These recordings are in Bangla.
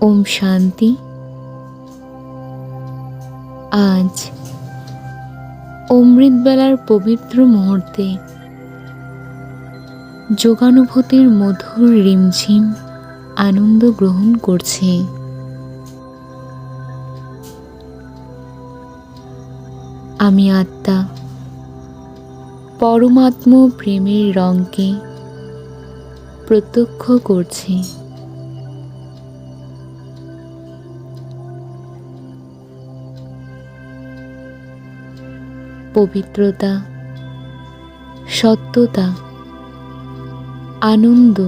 ওম শান্তি। আজ অমৃতবেলার পবিত্র মুহূর্তে যোগানুভূতির মধুর রিমঝিম আনন্দ গ্রহণ করছে। আমি আত্মা পরমাত্ম প্রেমের রঙকে প্রত্যক্ষ করছি। পবিত্রতা, সত্যতা, আনন্দ,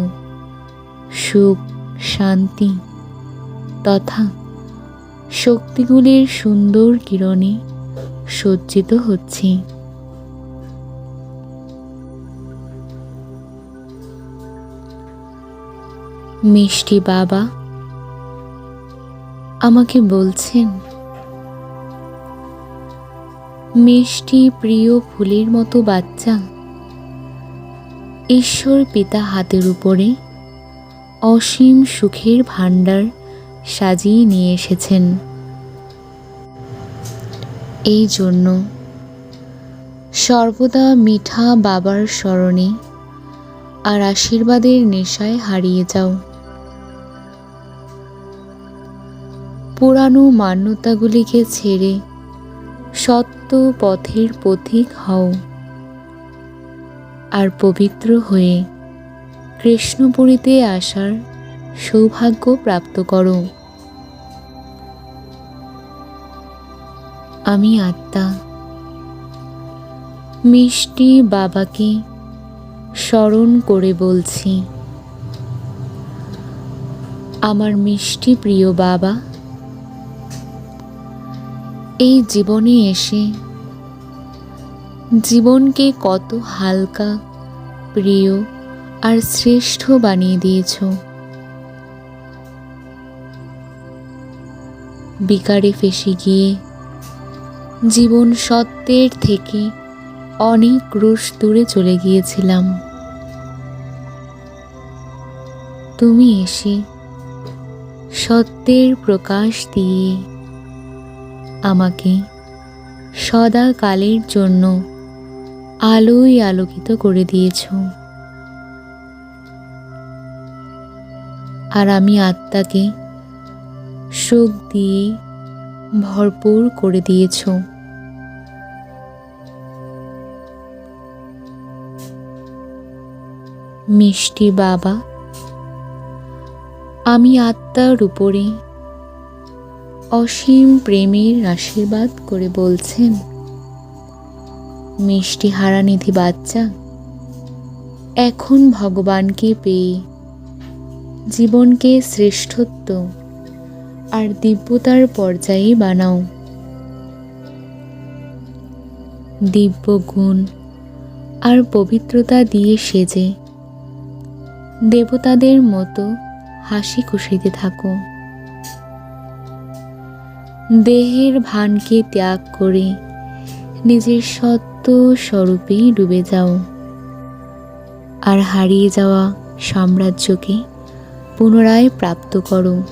সুখ, শান্তি তথা শক্তিগুলির সুন্দর কিরণে সজ্জিত হচ্ছি। মিষ্টি বাবা আমাকে বলছেন মিষ্টি প্রিয় ফুলের মতো বাচ্চা। ঈশ্বর পিতা হাতের উপরে অসীম সুখের ভাণ্ডার সাজিয়ে নিয়ে এসেছেন। এই জন্য সর্বদা মিঠা বাবার স্মরণে আর আশীর্বাদের নেশায় হারিয়ে যাও। পুরানো মান্যতাগুলিকে ছেড়ে সত্য পথের পথিক হও। আর পবিত্র হয়ে কৃষ্ণপুরীতে আসার সৌভাগ্য প্রাপ্ত করো। আমি আত্মা। মিষ্টি বাবাকে স্মরণ করে বলছি, আমার মিষ্টি প্রিয় বাবা এই জীবনে এসে জীবনকে কত হালকা, প্রিয় আর শ্রেষ্ঠ বানিয়ে দিয়েছ। বিকারে ফেসে গিয়ে জীবন সত্যের থেকে অনেক ক্রুশ দূরে চলে গিয়েছিলাম। তুমি এসে সত্যের প্রকাশ দিয়ে আমাকে সদাকালের জন্য আলোয় আলোকিত করে দিয়েছ। আর আমি আত্মাকে সুখ দিয়ে ভরপুর করে দিয়েছ। মিষ্টি বাবা, আমি আত্মার উপরে অসীম প্রেমের আশীর্বাদ করে বলছেন, মিষ্টি হারানিধি বাচ্চা, এখন ভগবানকে পেয়ে জীবনকে শ্রেষ্ঠত্ব আর দিব্যতার পর্যায়ে বানাও। দিব্য গুণ আর পবিত্রতা দিয়ে সেজে দেবতাদের মতো হাসি খুশিতে থাকো। দেহের ভানকে ত্যাগ করে নিজের সত্য স্বরূপেই ডুবে যাও। আর হারিয়ে যাওয়া সাম্রাজ্যকে পুনরায় প্রাপ্ত করো।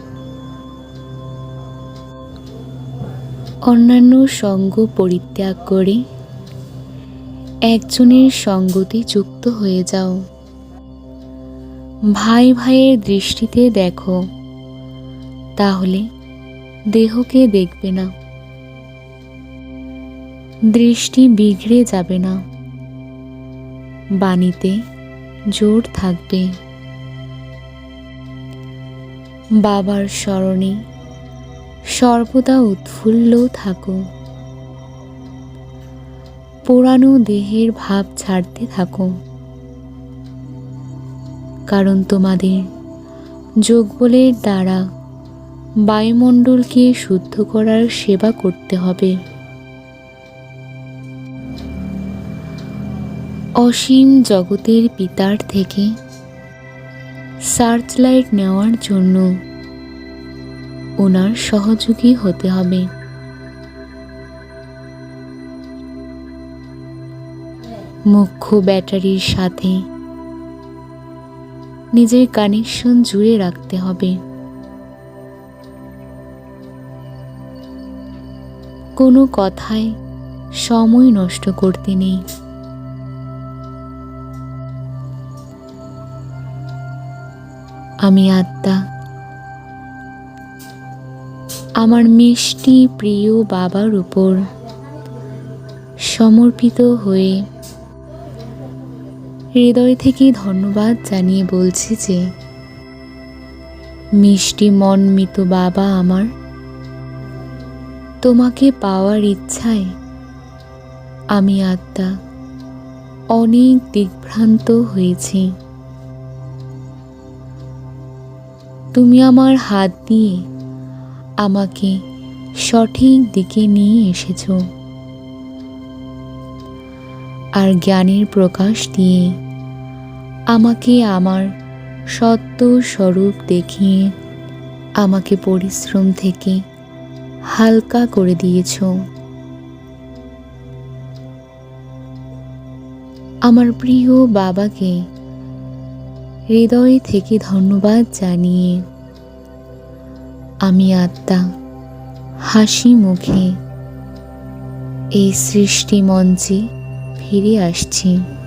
অন্যান্য সঙ্গ পরিত্যাগ করে একজনের সঙ্গতে যুক্ত হয়ে যাও। ভাই ভাইয়ের দৃষ্টিতে দেখো। তাহলে দেহকে দেখবে না। দৃষ্টি বিগড়ে যাবে না। বাণীতে জোর থাকবে। বাবার স্মরণে সর্বদা উৎফুল্ল থাকো। পুরানো দেহের ভাব ছাড়তে থাকো। কারণ তোমাদের যোগবলের দ্বারা বায়ুমণ্ডলকে শুদ্ধ করার সেবা করতে হবে। অসীম জগতের পিতার থেকে সার্চ লাইট নেওয়ার জন্য ওনার সহযোগী হতে হবে। মুখ্য ব্যাটারির সাথে নিজের কানেকশন জুড়ে রাখতে হবে। কোনো কথায় সময় নষ্ট করতে নেই। আমি আত্মা। আমার মিষ্টি প্রিয় বাবার উপর সমর্পিত হয়ে হৃদয় থেকে ধন্যবাদ জানিয়ে বলছি যে, মিষ্টি মনমিত বাবা আমার তোমাকে পাওয়ার ইচ্ছায় আমি আত্মা অনেক দিগ্ভ্রান্ত হয়েছি। তুমি আমার হাত দিয়ে আমাকে সঠিক দিকে নিয়ে এসেছ। আর জ্ঞানের প্রকাশ দিয়ে আমাকে আমার সত্য স্বরূপ দেখিয়ে, আমাকে পরিশ্রম থেকে হালকা করে দিয়েছ। আমার প্রিয় বাবাকে হৃদয় থেকে ধন্যবাদ জানিয়ে আমি আত্মা, হাসি মুখে এই সৃষ্টি মঞ্চে ফিরে আসছি।